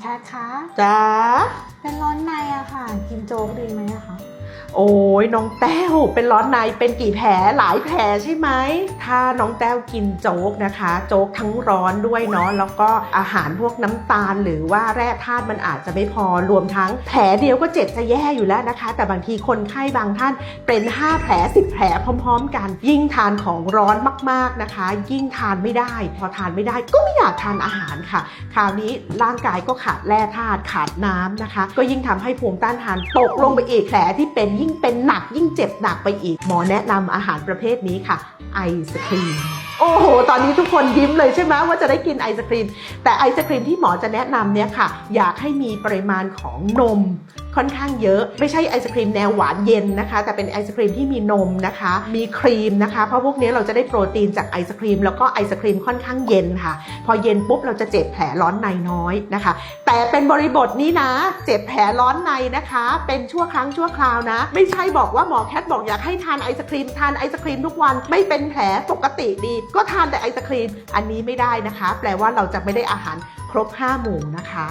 แคทคะจ้าเป็นร้อนในอะค่ะ กินโจ๊กดีไหมอะคะ โอ้ยน้องแต้วเป็นร้อนในเป็นกี่แผลหลายแผลใช่ไหมถ้าน้องแต้วกินโจ๊กนะคะ โจ๊กทั้งร้อนด้วยเนาะแล้วก็อาหารพวกน้ำตาล หรือว่าแร่ธาตุมันอาจจะไม่พอรวมทั้งแผลเดียวก็เจ็บจะแย่อยู่แล้วนะคะ แต่บางทีคนไข้บางท่านเป็น 5 แผล 10 แผลพร้อม ๆ กัน ยิ่งทานของร้อนมากๆนะคะ ยิ่งทานไม่ได้ พอทานไม่ได้ก็ไม่อยากทานอาหารค่ะ คราวนี้ร่างกายก็ขาดแร่ธาตุขาดน้ำนะคะ ก็ยิ่งทำให้ภูมิต้านทานตกลงไปอีกแผลที่เป็นยิ่งเป็นหนักยิ่งเจ็บหนักไปอีก หมอแนะนำอาหารประเภทนี้ค่ะไอศครีมโอ้โห ตอนนี้ทุกคนยิ้มเลยใช่ไหมว่าจะได้กินไอศครีม แต่ไอศครีมที่หมอจะแนะนำเนี่ยค่ะ อยากให้มีปริมาณของนม ค่อนข้างเยอะ ไม่ใช่ไอศครีมแนวหวานเย็นนะคะ แต่เป็นไอศครีมที่มีนมนะคะ มีครีมนะคะ เพราะพวกนี้เราจะได้โปรตีนจากไอศครีม แล้วก็ไอศครีมค่อนข้างเย็นค่ะ พอเย็นปุ๊บเราจะเจ็บแผลร้อนในน้อยนะคะ แต่เป็นบริบทนี้นะ เจ็บแผลร้อนในนะคะ เป็นชั่วครั้งชั่วคราวนะ ไม่ใช่บอกว่าหมอแคทบอกอยากให้ทานไอศครีมทานไอศครีมทุกวันไม่เป็นแผลปกติดี ก็ทานแต่ไอศครีมอันนี้ไม่ได้นะคะ แปลว่าเราจะไม่ได้อาหารครบ 5 หมู่นะคะ